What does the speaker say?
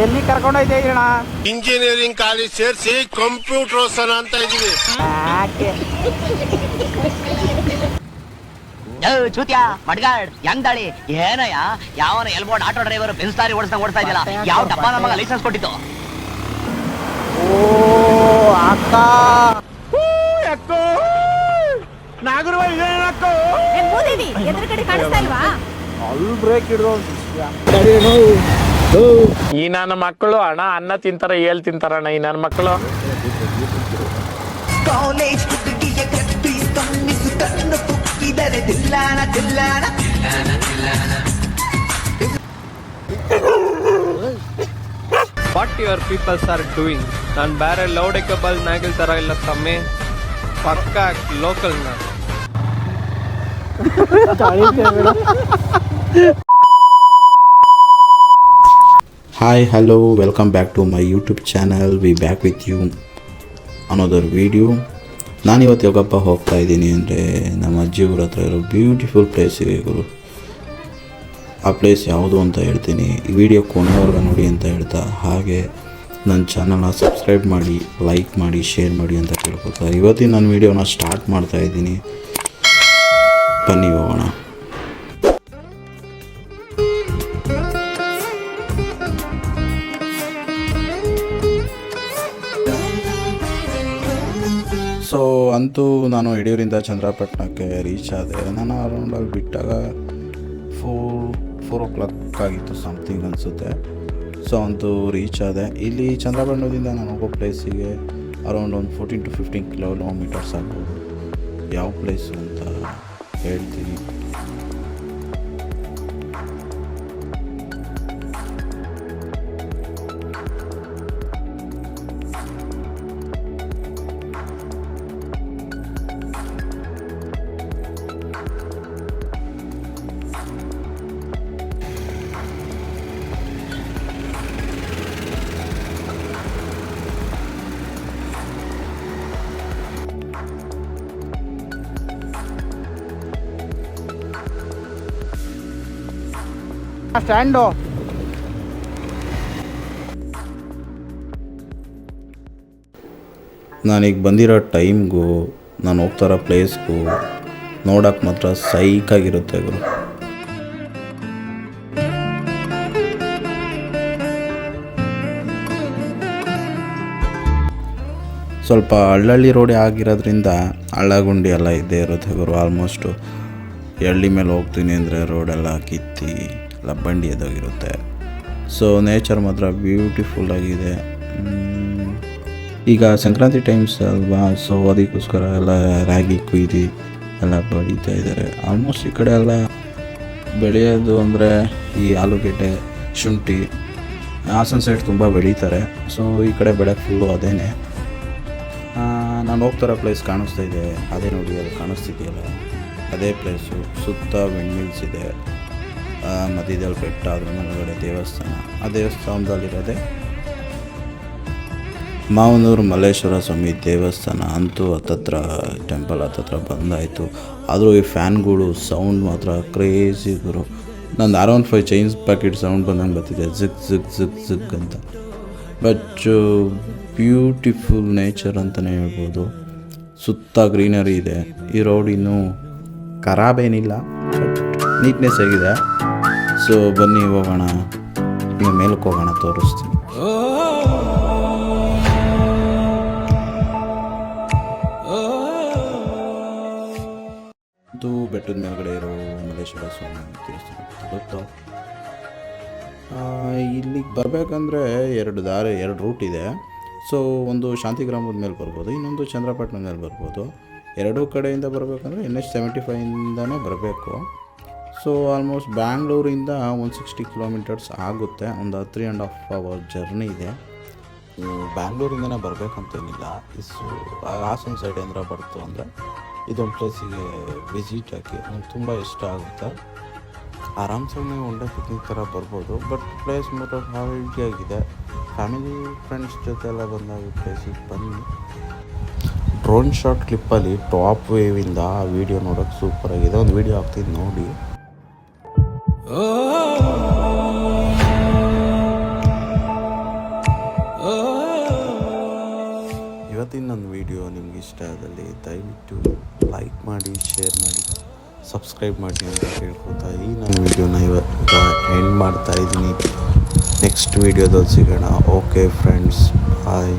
ಎಲ್ಲಿ ಕರ್ಕೊಂಡೋಯ್ತಾ ಇದೀಣ ಇಂಜಿನಿಯರಿಂಗ್ ಕಾಲೇಜ್ ಸೇರಿಸಿ ಕಂಪ್ಯೂಟರ್ ಅಂತ ಇದೀವಿ ಯಾಕೆ? ಯೋ ಚೂತ್ಯಾ ಮಡ್ಗಾಡ್ ಹೆಂಗ್ ಏನಯ್ಯ? ಯಾವನ L board auto driver Benz lorry ಓಡಿಸ್ತಾ ಓಡಿಸ್ತಾ ಇದೆಯಲ್ಲ ಯಾವ ಡಬ್ಬ ನಮಗ ಲೈಸೆನ್ಸ್ ಕೊಟ್ಟಿತ್ತು? ಓ ಅಕ್ಕ! ಅಕ್ಕೋ ನಾಗರವ ಇದೇನಕ್ಕೋ ಮೂದೇವಿ ಎದುರುಗಡೆ ಕಾಣಿಸ್ತಾ ಇಲ್ವಾ? ಅಲ್ಲಿ ಬ್ರೇಕ್ ಹಿಡಿದು ಈ ನನ್ನ ಮಕ್ಕಳು ಅಣ್ಣ ಅನ್ನ ತಿಂತಾರ ಏಳ್ ತಿಂತಾರಣ್ಣ ಈ ನನ್ನ ಮಕ್ಕಳು. What your peoples are doing ನಾನು ಬೇರೆ ಲೌಡೆಕಬಲ್ ನಾಗಿಲ್ ಥರ ಇಲ್ಲ ತಮ್ಮೆ. ಪಕ್ಕ ಲೋಕಲ್ ನಾನು hi hello welcome back to my YouTube channel we back with you another video ನಾನಿವತ್ತು ಯೋಗಪ್ಪ ಹೋಗ್ತಾ ಇದ್ದೀನಿ ಅಂದರೆ ನಮ್ಮ ಅಜ್ಜಿ ಊರ ಹತ್ರ ಇರೋ ಬ್ಯೂಟಿಫುಲ್ ಪ್ಲೇಸಿಗೆ ಗುರು ಆ ಪ್ಲೇಸ್ ಯಾವುದು ಅಂತ ಹೇಳ್ತೀನಿ. ಈ ವಿಡಿಯೋ ಕೊನೆವರೆಗೂ ನೋಡಿ ಅಂತ ಹೇಳ್ತಾ, ಹಾಗೆ ನನ್ನ ಚಾನಲ್ನ ಸಬ್ಸ್ಕ್ರೈಬ್ ಮಾಡಿ ಲೈಕ್ ಮಾಡಿ ಶೇರ್ ಮಾಡಿ ಅಂತ ಕೇಳ್ಕೊತಾ ಇವತ್ತಿನ ನನ್ನ ವೀಡಿಯೋನ ಸ್ಟಾರ್ಟ್ ಮಾಡ್ತಾ ಇದ್ದೀನಿ. ಬನ್ನಿ ಹೋಗೋಣ. ಸೊ ಅಂತೂ ನಾನು ಯಡಿಯೂರಿಂದ ಚಂದ್ರಪಟ್ಟಣಕ್ಕೆ ರೀಚ್ ಆದೆ. ನಾನು ಅರೌಂಡಲ್ಲಿ ಬಿಟ್ಟಾಗ ಫೋರ್ ಫೋರ್ ಓ ಕ್ಲಾಕ್ ಆಗಿತ್ತು ಸಮಥಿಂಗ್ ಅನಿಸುತ್ತೆ. ಸೊ ಅಂತೂ ರೀಚ್ ಆದೆ. ಇಲ್ಲಿ ಚಂದ್ರಪಟ್ಟಣದಿಂದ ನಾನು ಹೋಗೋ ಪ್ಲೇಸಿಗೆ ಅರೌಂಡ್ ಒಂದು ಫೋರ್ಟೀನ್ ಟು ಫಿಫ್ಟೀನ್ ಕಿಲೋಮೀಟರ್ಸ್ ಆಗ್ಬೋದು ಯಾವ ಪ್ಲೇಸು ಅಂತ ಹೇಳ್ತೀನಿ. ಸ್ಟ್ಯಾಂಡು. ನಾನೀಗ ಬಂದಿರೋ ಟೈಮ್ಗೂ ನಾನು ಹೋಗ್ತಾ ಇರೋ ಪ್ಲೇಸ್ಗೂ ನೋಡೋಕೆ ಮಾತ್ರ ಸೈಕಾಗಿರುತ್ತೆ ಗುರು. ಸ್ವಲ್ಪ ಹಳ್ಳಳ್ಳಿ ರೋಡೇ ಆಗಿರೋದ್ರಿಂದ ಹಳ್ಳಗುಂಡಿ ಎಲ್ಲ ಇದ್ದೇ ಇರುತ್ತೆ ಗುರು ಆಲ್ಮೋಸ್ಟು ಹಳ್ಳಿ ಮೇಲೆ ಹೋಗ್ತೀನಿ ಅಂದರೆ ರೋಡೆಲ್ಲ ಕಿತ್ತಿ. ಎಲ್ಲ ಬಂಡಿ ಎದೋಗಿರುತ್ತೆ ಸೊ ನೇಚರ್ ಮಾತ್ರ ಬ್ಯೂಟಿಫುಲ್ ಆಗಿದೆ. ಈಗ ಸಂಕ್ರಾಂತಿ ಟೈಮ್ಸ್ ಅಲ್ವಾ? ಸೊ ಅದಕ್ಕೋಸ್ಕರ ಎಲ್ಲ ರಾಗಿ, ಕುಯ್ದು ಎಲ್ಲ ಬೆಳೀತಾ ಇದ್ದಾರೆ. ಆಲ್ಮೋಸ್ಟ್ ಈ ಕಡೆ ಎಲ್ಲ ಬೆಳೆಯೋದು ಅಂದರೆ ಈ ಆಲೂಗೆಡ್ಡೆ, ಶುಂಠಿ, ಹಾಸನ ಸೈಡ್ ತುಂಬ ಬೆಳೀತಾರೆ. ಸೊ ಈ ಕಡೆ ಬೆಳೆ ಫುಲ್ಲು ಅದೇನೆ. ನಾನು ಹೋಗ್ತಾರೋ ಪ್ಲೇಸ್ ಕಾಣಿಸ್ತಾ ಇದೆ. ಅದೇ ನೋಡಿ ಅಲ್ಲಿ ಕಾಣಿಸ್ತಿದೆಯಲ್ಲ. ಅದೇ ಪ್ಲೇಸು ಸುತ್ತ ವಿಂಡ್ಮಿಲ್ಸ್ ಇದೆ. ಮಧ್ಯದಲ್ಲಿ ಬೆಟ್ಟ ಅದರ ಮುಂದುಗಡೆ ದೇವಸ್ಥಾನ. ಆ ದೇವಸ್ಥಾನದಲ್ಲಿರೋದೆ ಮಾವನೂರು ಮಲ್ಲೇಶ್ವರ ಸ್ವಾಮಿ ದೇವಸ್ಥಾನ ಅಂತೂ ಹತ್ತತ್ರ ಟೆಂಪಲ್ ಹತ್ತತ್ರ ಬಂದಾಯಿತು. ಆದರೂ ಈ ಫ್ಯಾನ್ಗಳು, ಸೌಂಡ್ ಮಾತ್ರ ಕ್ರೇಜಿ ಗುರು. ನಂದು R one five chains packet sound ಬಂದಂಗೆ ಬರ್ತಿದೆ. ಝಿಗ್ ಜಿಗ್ ಝಿಗ್ ಝಿಗ್ ಅಂತ. ಬಟ್ ಬ್ಯೂಟಿಫುಲ್ ನೇಚರ್ ಅಂತಲೇ ಹೇಳ್ಬೋದು. ಸುತ್ತ ಗ್ರೀನರಿ ಇದೆ. ಈ ರೋಡ್ ಇನ್ನೂ ಖರಾಬೇನಿಲ್ಲ ಬಟ್ ನೀಟ್ನೆಸ್ ಆಗಿದೆ. ಸೊ ಬನ್ನಿ ಹೋಗೋಣ. ನಿಮ್ಮ ಮೇಲಕ್ಕೆ ಹೋಗೋಣ, ತೋರಿಸ್ತೀನಿ. ಅದು ಬೆಟ್ಟದ ಮೇಲ್ಗಡೆ ಇರೋ ಮಲ್ಲೇಶ್ವರ ಸ್ವಾಮಿ ದೇವಸ್ಥಾನ ಗೊತ್ತು? ಇಲ್ಲಿಗೆ ಬರಬೇಕಂದ್ರೆ ಎರಡು ದಾರಿ, ಎರಡು ರೂಟ್ ಇದೆ. ಸೊ ಒಂದು ಶಾಂತಿಗ್ರಾಮದ ಮೇಲೆ ಬರ್ಬೋದು, ಇನ್ನೊಂದು ಚಂದ್ರಪಟ್ಟಣದ ಮೇಲೆ ಬರ್ಬೋದು. ಎರಡೂ ಕಡೆಯಿಂದ ಬರಬೇಕಂದ್ರೆ ಎನ್ ಎಚ್ ಸೆವೆಂಟಿ ಫೈವಿಂದನೇ ಬರಬೇಕು. ಸೊ ಆಲ್ಮೋಸ್ಟ್ ಬ್ಯಾಂಗ್ಳೂರಿಂದ ಒಂದು ಸಿಕ್ಸ್ಟಿ ಕಿಲೋಮೀಟರ್ಸ್ ಆಗುತ್ತೆ. ಒಂದು three and half hour journey ಇದೆ. ಬ್ಯಾಂಗ್ಳೂರಿಂದನೇ ಬರಬೇಕಂತೇನಿಲ್ಲ ಸೊ ಹಾಸನ ಸೈಡ್ ಏನಾರ ಬರ್ತು ಅಂದರೆ ಇದೊಂದು ಪ್ಲೇಸಿಗೆ ವಿಸಿಟ್ ಹಾಕಿ ನಂಗೆ ತುಂಬ ಇಷ್ಟ ಆಗುತ್ತೆ. ಆರಾಮ್ಸೆ ಡೇ ಪಿಕ್ನಿಕ್ ಥರ ಬರ್ಬೋದು. ಬಟ್ ಪ್ಲೇಸ್ ಮಾತ್ರ ಆಗಿದೆ. ಫ್ಯಾಮಿಲಿ ಫ್ರೆಂಡ್ಸ್ ಜೊತೆ ಎಲ್ಲ ಬಂದಾಗ ಪ್ಲೇಸಿಗೆ ಬನ್ನಿ. ಡ್ರೋನ್ ಶಾಟ್ ಕ್ಲಿಪ್ಪಲ್ಲಿ ಟಾಪ್ ವೇವಿಂದ ಆ ವಿಡಿಯೋ ನೋಡೋಕೆ ಸೂಪರ್ ಆಗಿದೆ. ಒಂದು ವೀಡಿಯೋ ಹಾಕ್ತೀನಿ, ನೋಡಿ. Oh. ಇವತ್ತಿನ ನನ್ನ ವಿಡಿಯೋ ನಿಮ್ಗೆ ಇಷ್ಟ ಆದಲ್ಲಿ ದಯವಿಟ್ಟು ಲೈಕ್ ಮಾಡಿ, ಶೇರ್ ಮಾಡಿ, ಸಬ್ಸ್ಕ್ರೈಬ್ ಮಾಡಿ ಅಂತ ಕೇಳ್ಕೊತಾ ಈ ನನ್ನ ವಿಡಿಯೋನ ಇವತ್ತು ಎಂಡ್ ಮಾಡ್ತಾ ಇದ್ದೀನಿ. ನೆಕ್ಸ್ಟ್ ವಿಡಿಯೋದಲ್ಲಿ ಸಿಗೋಣ. Okay friends bye